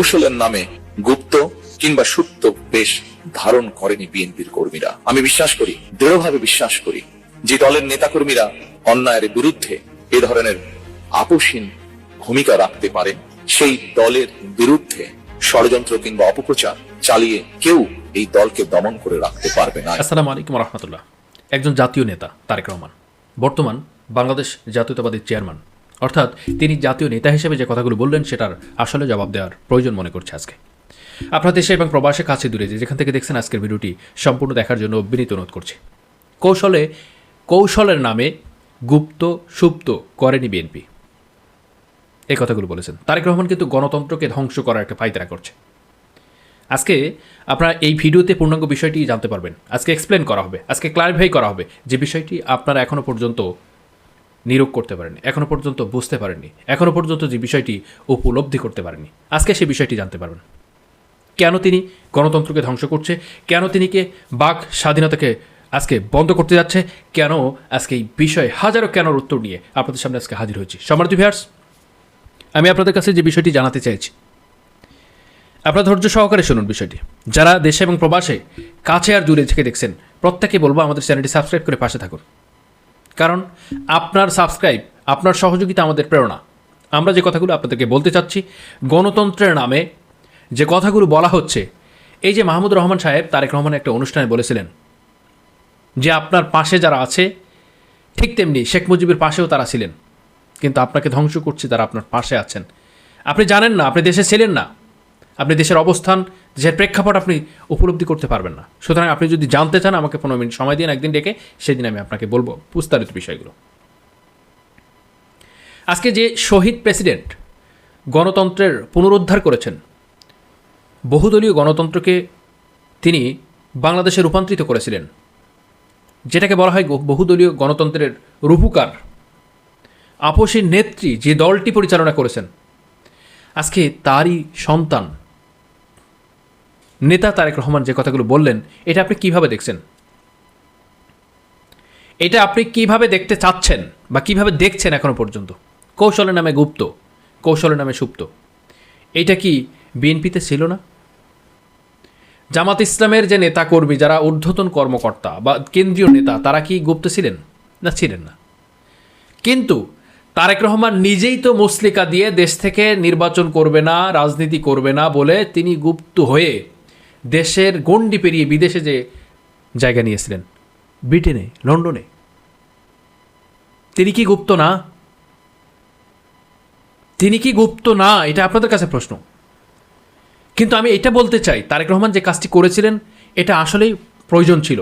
কৌশলের নামে গুপ্ত কিংবা সুপ্ত বেশ ধারণ করেনি বিএনপির কর্মীরা। আমি বিশ্বাস করি, দৃঢ়ভাবে বিশ্বাস করি, যে দলের নেতাকর্মীরা অন্যায়ের বিরুদ্ধে এ ধরনের আপোষহীন ভূমিকা রাখতে পারেন। সেই দলের বিরুদ্ধে ষড়যন্ত্র কিংবা অপপ্রচার চালিয়ে কেউ এই দলকে দমন করে রাখতে পারবে না। আসসালামু আলাইকুম রহমতুল্লাহ। একজন জাতীয় নেতা, তারেক রহমান। বর্তমান বাংলাদেশ জাতীয়তাবাদী চেয়ারম্যান। অর্থাৎ তিনি জাতীয় নেতা হিসেবে যে কথাগুলো বললেন, সেটার আসলে জবাব দেওয়ার প্রয়োজন মনে করছে আজকে। আপনার দেশে এবং প্রবাসে কাছে দূরে যে যেখান থেকে দেখছেন আজকের ভিডিওটি সম্পূর্ণ দেখার জন্য বিনীত অনুরোধ করছি। কৌশলে, কৌশলের নামে গুপ্ত, সুপ্ত করেনি বিএনপি। এই কথাগুলো বলেছেন। তারেক রহমান কিন্তু গণতন্ত্রকে ধ্বংস করার একটা পায়তারা করছে। আজকে আপনারা এই ভিডিওতে পূর্ণাঙ্গ বিষয়টি জানতে পারবেন। আজকে এক্সপ্লেন করা হবে, আজকে ক্লারিফাই করা হবে যে বিষয়টি আপনারা এখনও পর্যন্ত নিরোগ করতে পারেনি। এখনও পর্যন্ত বুঝতে পারেননি। এখনও পর্যন্ত যে বিষয়টি উপলব্ধি করতে পারেনি। আজকে সেই বিষয়টি জানতে পারবেন। কেন তিনি গণতন্ত্রকে ধ্বংস করছে? কেন তিনি কে বাক স্বাধীনতাকে আজকে বন্ধ করতে যাচ্ছে? কেন আজকে এই বিষয়ে হাজারো কেনর উত্তর নিয়ে আপনাদের সামনে আজকে হাজির হয়েছি। সম্মানিত ভিয়ার্স আমি আপনাদের কাছে যে বিষয়টি জানাতে চাইছি, আপনারা ধৈর্য সহকারে শুনুন বিষয়টি। যারা দেশে এবং প্রবাসে কাছে আর দূরে থেকে দেখছেন, প্রত্যেকে বলব আমাদের চ্যানেলটি সাবস্ক্রাইব করে পাশে থাকুন। কারণ আপনার সাবস্ক্রাইব আপনার সহযোগিতা আমাদের প্রেরণা। আমরা যে কথাগুলো আপনাদেরকে বলতে চাচ্ছি, গণতন্ত্রের নামে যে কথাগুলো বলা হচ্ছে, এই যে মাহমুদ রহমান সাহেব, তারেক রহমান একটা অনুষ্ঠানে বলেছিলেন যে আপনার পাশে যারা আছে, ঠিক তেমনি শেখ মুজিবের পাশেও তারা ছিলেন। কিন্তু আপনাকে ধ্বংস করছে, তারা আপনার পাশে আছেন। আপনি জানেন না, আপনি দেশে ছিলেন না। আপনি দেশের অবস্থান, দেশের প্রেক্ষাপট আপনি উপলব্ধি করতে পারবেন না। সুতরাং আপনি যদি জানতে চান, আমাকে পনেরো মিনিট সময় দিন, একদিন ডেকে সেদিন আমি আপনাকে বলব বিস্তারিত বিষয়গুলো। আজকে যে শহীদ প্রেসিডেন্ট গণতন্ত্রের পুনরুদ্ধার করেছেন, বহুদলীয় গণতন্ত্রকে তিনি বাংলাদেশে রূপান্তরিত করেছিলেন, যেটাকে বলা হয় বহুদলীয় গণতন্ত্রের রূপকার আপসী নেত্রী যে দলটি পরিচালনা করেছেন, আজকে তারই সন্তান নেতা তারেক রহমান যে কথাগুলো বললেন, এটা আপনি কীভাবে দেখছেন? এটা আপনি কীভাবে দেখতে চাচ্ছেন বা কীভাবে দেখছেন এখনও পর্যন্ত? কৌশলের নামে গুপ্ত, কৌশলের নামে সুপ্ত। এটা কি বিএনপিতে ছিল না? জামাত ইসলামের যে নেতাকর্মী, যারা ঊর্ধ্বতন কর্মকর্তা বা কেন্দ্রীয় নেতা, তারা কি গুপ্ত ছিলেন? না ছিলেন না। কিন্তু তারেক রহমান নিজেই তো মুসলিকা দিয়ে দেশ থেকে নির্বাচন করবে না, রাজনীতি করবে না বলে তিনি গুপ্ত হয়ে দেশের গণ্ডি পেরিয়ে বিদেশে যে জায়গা নিয়েছিলেন, ব্রিটেনে, লন্ডনে। তিনি কি গুপ্ত না? তিনি কি গুপ্ত না? এটা আপনাদের কাছে প্রশ্ন। কিন্তু আমি এটা বলতে চাই, তারেক রহমান যে কাজটি করেছিলেন, এটা আসলেই প্রয়োজন ছিল।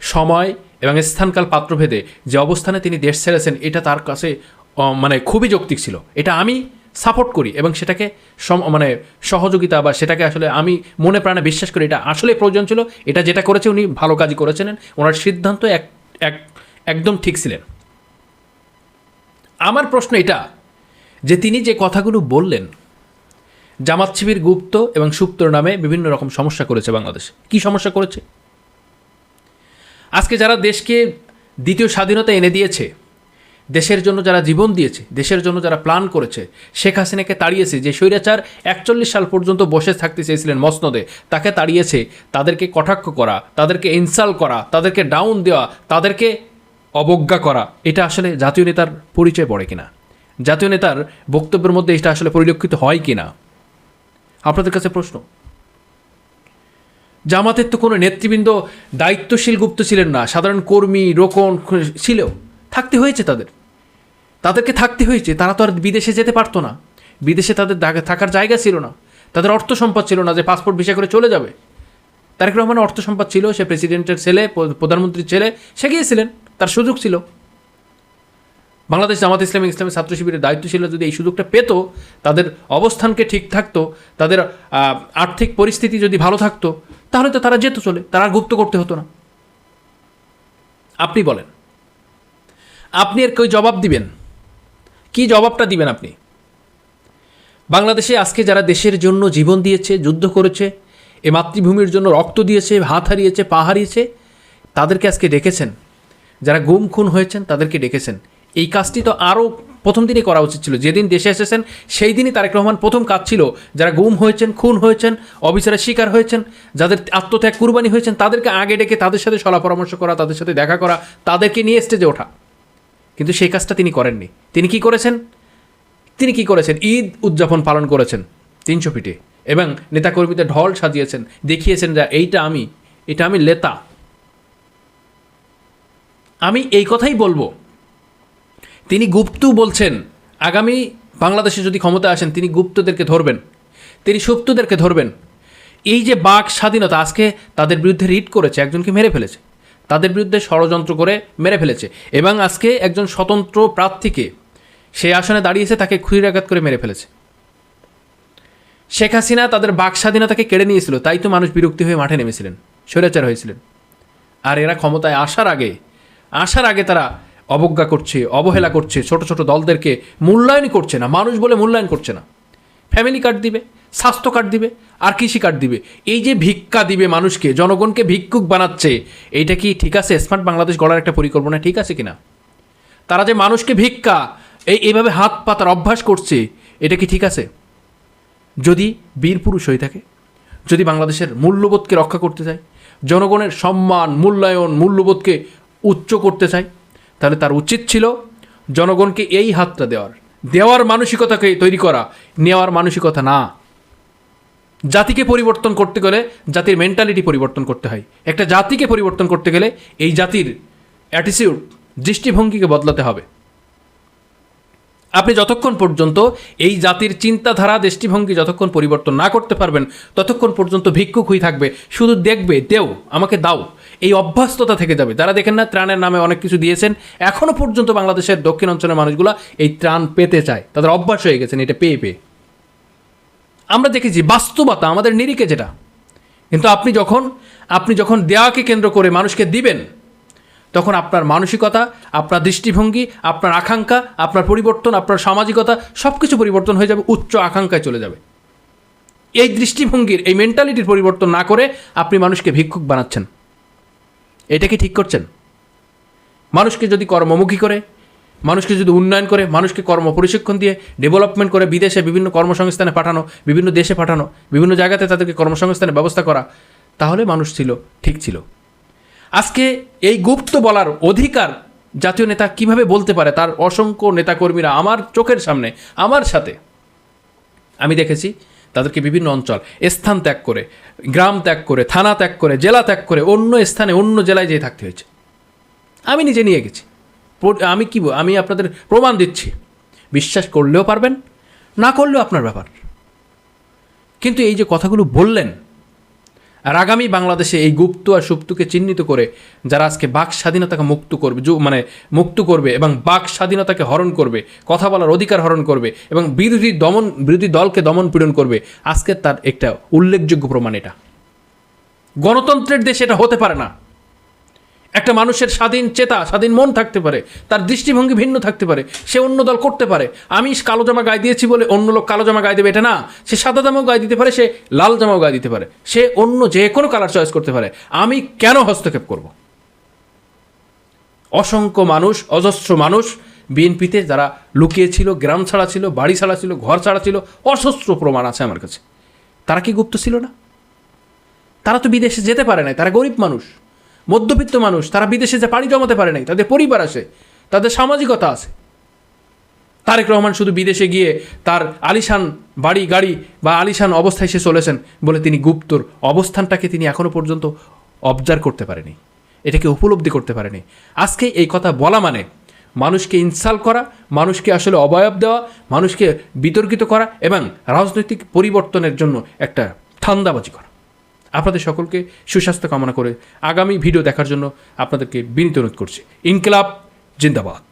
সময় এবং স্থানকাল পাত্রভেদে যে অবস্থানে তিনি দেশ ছেড়েছেন, এটা তার কাছে মানে খুবই যৌক্তিক ছিল। এটা আমি সাপোর্ট করি এবং সেটাকে সম মানে সহযোগিতা বা সেটাকে আসলে আমি মনে প্রাণে বিশ্বাস করি, এটা আসলে প্রয়োজন ছিল, এটা যেটা করেছে উনি ভালো কাজই করেছিলেন, ওনার সিদ্ধান্ত এক এক, একদম ঠিক ছিলেন। আমার প্রশ্ন এটা, যে তিনি যে কথাগুলো বললেন, জামাত শিবির গুপ্ত এবং সুপ্তর নামে বিভিন্ন রকম সমস্যা করেছে বাংলাদেশ, কি সমস্যা করেছে? আজকে যারা দেশকে দ্বিতীয় স্বাধীনতা এনে দিয়েছে দেশের জন্য যারা জীবন দিয়েছে, দেশের জন্য যারা প্ল্যান করেছে, শেখ হাসিনাকে তাড়িয়েছে, যে স্বৈরাচার একচল্লিশ সাল পর্যন্ত বসে থাকতে চেয়েছিলেন মসনদে, তাকে তাড়িয়েছে, তাদেরকে কটাক্ষ করা, তাদেরকে ইনসাল করা, তাদেরকে ডাউন দেওয়া, তাদেরকে অবজ্ঞা করা, এটা আসলে জাতীয় নেতার পরিচয় পড়ে কিনা? জাতীয় নেতার বক্তব্যের মধ্যে এটা আসলে পরিলক্ষিত হয় কিনা? আপনাদের কাছে প্রশ্ন। জামাতের তো কোনো নেতৃবৃন্দ দায়িত্বশীল গুপ্ত ছিলেন না, সাধারণ কর্মী, রোকন ছিল থাকতে হয়েছে তাদের। তাদেরকে থাকতে হয়েছে, তারা তো আর বিদেশে যেতে পারতো না। বিদেশে তাদের থাকার জায়গা ছিল না। তাদের অর্থ সম্পদ ছিল না যে পাসপোর্ট ভিসা করে চলে যাবে। তারেক রহমানের অর্থ সম্পদ ছিল, সে প্রেসিডেন্টের ছেলে প্রধানমন্ত্রীর ছেলে, সে গিয়েছিলেন, তার সুযোগ ছিল। বাংলাদেশ জামাত ইসলামী ইসলামী ছাত্র শিবিরের দায়িত্ব ছিল যদি এই সুযোগটা পেত, তাদের অবস্থানকে ঠিক থাকতো, তাদের আর্থিক পরিস্থিতি যদি ভালো থাকতো, তাহলে তো তারা যেত চলে, তারা গুপ্ত করতে হতো না। আপনি বলেন। আপনি এর কই জবাব দিবেন? কি জবাবটা দিবেন আপনি? বাংলাদেশে আজকে যারা দেশের জন্য জীবন দিয়েছে, যুদ্ধ করেছে, এ মাতৃভূমির জন্য রক্ত দিয়েছে, হাত হারিয়েছে, পা হারিয়েছে, তাদেরকে আজকে ডেকেছেন। যারা গুম খুন হয়েছেন, তাদেরকে ডেকেছেন। এই কাজটি তো আরও প্রথম দিনই করা উচিত ছিল। যেদিন দেশে এসেছেন, সেই দিনই তারেক রহমান প্রথম কাজ ছিল। যারা গুম হয়েছেন, খুন হয়েছেন, অফিসারের শিকার হয়েছেন, যাদের আত্মত্যাগ কুরবানি হয়েছেন, তাদেরকে আগে ডেকে তাদের সাথে সলা পরামর্শ করা, তাদের সাথে দেখা করা, তাদেরকে নিয়ে স্টেজে ওঠা। কিন্তু সেই কাজটা তিনি করেননি। তিনি কি করেছেন? তিনি কি করেছেন? ঈদ উদযাপন পালন করেছেন তিনশো ফিটে এবং নেতাকর্মীদের ঢল সাজিয়েছেন, দেখিয়েছেন যে এইটা আমি, এটা আমি লেতা। আমি এই কথাই বলব। তিনি গুপ্ত বলছেন, আগামী বাংলাদেশে যদি ক্ষমতা আসেন, তিনি গুপ্তদেরকে ধরবেন। তিনি সুপ্তদেরকে ধরবেন। এই যে বাক স্বাধীনতা, আজকে তাদের বিরুদ্ধে রিট করেছে, একজনকে মেরে ফেলেছে। তাদের বিরুদ্ধে ষড়যন্ত্র করে মেরে ফেলেছে এবং আজকে একজন স্বতন্ত্র প্রার্থীকে সেই আসনে দাঁড়িয়েছে, তাকে খুঁড়ির আঘাত করে মেরে ফেলেছে। শেখ হাসিনা তাদের বাক স্বাধীনতাকে কেড়ে নিয়েছিল, তাই তো মানুষ বিরক্তি হয়ে মাঠে নেমেছিলেন, স্বৈরাচার হয়েছিলেন। আর এরা ক্ষমতায় আসার আগে আসার আগে তারা অবজ্ঞা করছে, অবহেলা করছে, ছোট ছোট দলদেরকে মূল্যায়ন করছে না, মানুষ বলে মূল্যায়ন করছে না। ফ্যামিলি কার্ড দিবে স্বাস্থ্য কার্ড দিবে, আর কৃষি কার্ড দিবে। এই যে ভিক্ষা দিবে মানুষকে, জনগণকে ভিক্ষুক বানাচ্ছে, এইটা কি ঠিক আছে? স্মার্ট বাংলাদেশ গড়ার একটা পরিকল্পনা ঠিক আছে কিনা? তারা যে মানুষকে ভিক্ষা, এই, এইভাবে হাত পাতার অভ্যাস করছে, এটা কি ঠিক আছে? যদি বীর পুরুষ হয়ে থাকে, যদি বাংলাদেশের মূল্যবোধকে রক্ষা করতে চায়, জনগণের সম্মান, মূল্যায়ন, মূল্যবোধকে উচ্চ করতে চায়, তাহলে তার উচিত ছিল জনগণকে এই হাতটা দেওয়ার। দেওয়ার মানসিকতাকে তৈরি করা, নেওয়ার মানসিকতা না। জাতিকে পরিবর্তন করতে গেলে জাতির মেন্টালিটি পরিবর্তন করতে হয়। একটা জাতিকে পরিবর্তন করতে গেলে এই জাতির অ্যাটিটিউড দৃষ্টিভঙ্গিকে বদলাতে হবে। আপনি যতক্ষণ পর্যন্ত এই জাতির চিন্তাধারা, দৃষ্টিভঙ্গি যতক্ষণ পরিবর্তন না করতে পারবেন, ততক্ষণ পর্যন্ত ভিক্ষুক হয়ে থাকবে। শুধু দেখবে, দেও, আমাকে দাও। এই অভ্যস্ততা থেকে যাবে। তারা দেখেন না, ত্রাণের নামে অনেক কিছু দিয়েছেন এখনও পর্যন্ত বাংলাদেশের দক্ষিণ অঞ্চলের মানুষগুলো এই ত্রাণ পেতে চায়। তাদের অভ্যাস হয়ে গেছেন এটা পেয়ে পেয়ে। আমরা দেখেছি বাস্তবতা, আমাদের নিরিখে যেটা। কিন্তু আপনি যখন আপনি যখন দেওয়াকে কেন্দ্র করে মানুষকে দিবেন, তখন আপনার মানসিকতা, আপনার দৃষ্টিভঙ্গি, আপনার আকাঙ্ক্ষা, আপনার পরিবর্তন, আপনার সামাজিকতা সব কিছু পরিবর্তন হয়ে যাবে, উচ্চ আকাঙ্ক্ষায় চলে যাবে। এই দৃষ্টিভঙ্গির, এই মেন্টালিটির পরিবর্তন না করে আপনি মানুষকে ভিক্ষুক বানাচ্ছেন। এটা কি ঠিক করছেন? মানুষকে যদি কর্মমুখী করে মানুষকে যদি উন্নয়ন করে, মানুষকে কর্ম প্রশিক্ষণ দিয়ে ডেভেলপমেন্ট করে, বিদেশে বিভিন্ন কর্মসংস্থানে পাঠানো, বিভিন্ন দেশে পাঠানো, বিভিন্ন জায়গাতে তাদেরকে কর্মসংস্থানের ব্যবস্থা করা, তাহলে মানুষ ছিল, ঠিক ছিল। আজকে এই গুপ্ত বলার অধিকার জাতীয় নেতা কীভাবে বলতে পারে, তার অসংখ্য নেতাকর্মীরা আমার চোখের সামনে, আমার সাথে, আমি দেখেছি তাদেরকে বিভিন্ন অঞ্চল, স্থান ত্যাগ করে, গ্রাম ত্যাগ করে, থানা ত্যাগ করে, জেলা ত্যাগ করে, অন্য স্থানে, অন্য জেলায় যেয়ে থাকতে হয়েছে। আমি নিজে নিয়ে গেছি। আমি কি আমি আপনাদের প্রমাণ দিচ্ছি। বিশ্বাস করলেও পারবেন, না করলেও আপনার ব্যাপার। কিন্তু এই যে কথাগুলো বললেন, আর আগামী বাংলাদেশে এই গুপ্ত আর সুপ্তকে চিহ্নিত করে যারা আজকে বাক স্বাধীনতাকে মুক্ত করবে মানে মুক্ত করবে এবং বাক স্বাধীনতাকে হরণ করবে, কথা বলার অধিকার হরণ করবে এবং বিরোধী দমন বিরোধী দলকে দমন পীড়ন করবে, আজকে তার একটা উল্লেখযোগ্য প্রমাণ এটা। গণতন্ত্রের দেশে এটা হতে পারে না। একটা মানুষের স্বাধীন চেতা, স্বাধীন মন থাকতে পারে, তার দৃষ্টিভঙ্গি ভিন্ন থাকতে পারে, সে অন্য দল করতে পারে। আমি কালো জামা গায়ে দিয়েছি বলে অন্য লোক কালো জামা গায়ে দেবে, এটা না। সে সাদা জামাও গায়ে দিতে পারে, সে লাল জামাও গায়ে দিতে পারে। সে অন্য যে কোনো কালার চয়েস করতে পারে। আমি কেন হস্তক্ষেপ করব? অসংখ্য মানুষ, অজস্র মানুষ, বিএনপিতে যারা লুকিয়েছিল, গ্রাম ছাড়া ছিল বাড়ি ছাড়া ছিল ঘর ছাড়া ছিল অসস্ত্র প্রমাণ আছে আমার কাছে। তারা কি গুপ্ত ছিল না? তারা তো বিদেশে যেতে পারে নাই, তারা গরিব মানুষ। মধ্যবিত্ত মানুষ, তারা বিদেশে যে পাড়ি জমাতে পারে নাই, তাদের পরিবার আছে, তাদের সামাজিকতা আছে। তারেক রহমান শুধু বিদেশে গিয়ে তার আলিশান বাড়ি, গাড়ি বা আলিশান অবস্থায় সে চলেছেন বলে তিনি গুপ্তর অবস্থানটাকে তিনি এখনও পর্যন্ত অবজার্ভ করতে পারেনি। এটাকে উপলব্ধি করতে পারেনি। আজকে এই কথা বলা মানে মানুষকে ইনসাল্ট করা, মানুষকে আসলে অবয়ব দেওয়া, মানুষকে বিতর্কিত করা এবং রাজনৈতিক পরিবর্তনের জন্য একটা ঠান্দাবাজি করা। আপনাদের সকলকে সুস্বাস্থ্য কামনা করে আগামী ভিডিও দেখার জন্য আপনাদেরকে বিনীত অনুরোধ করছি। ইনকলাব, জিন্দাবাদ।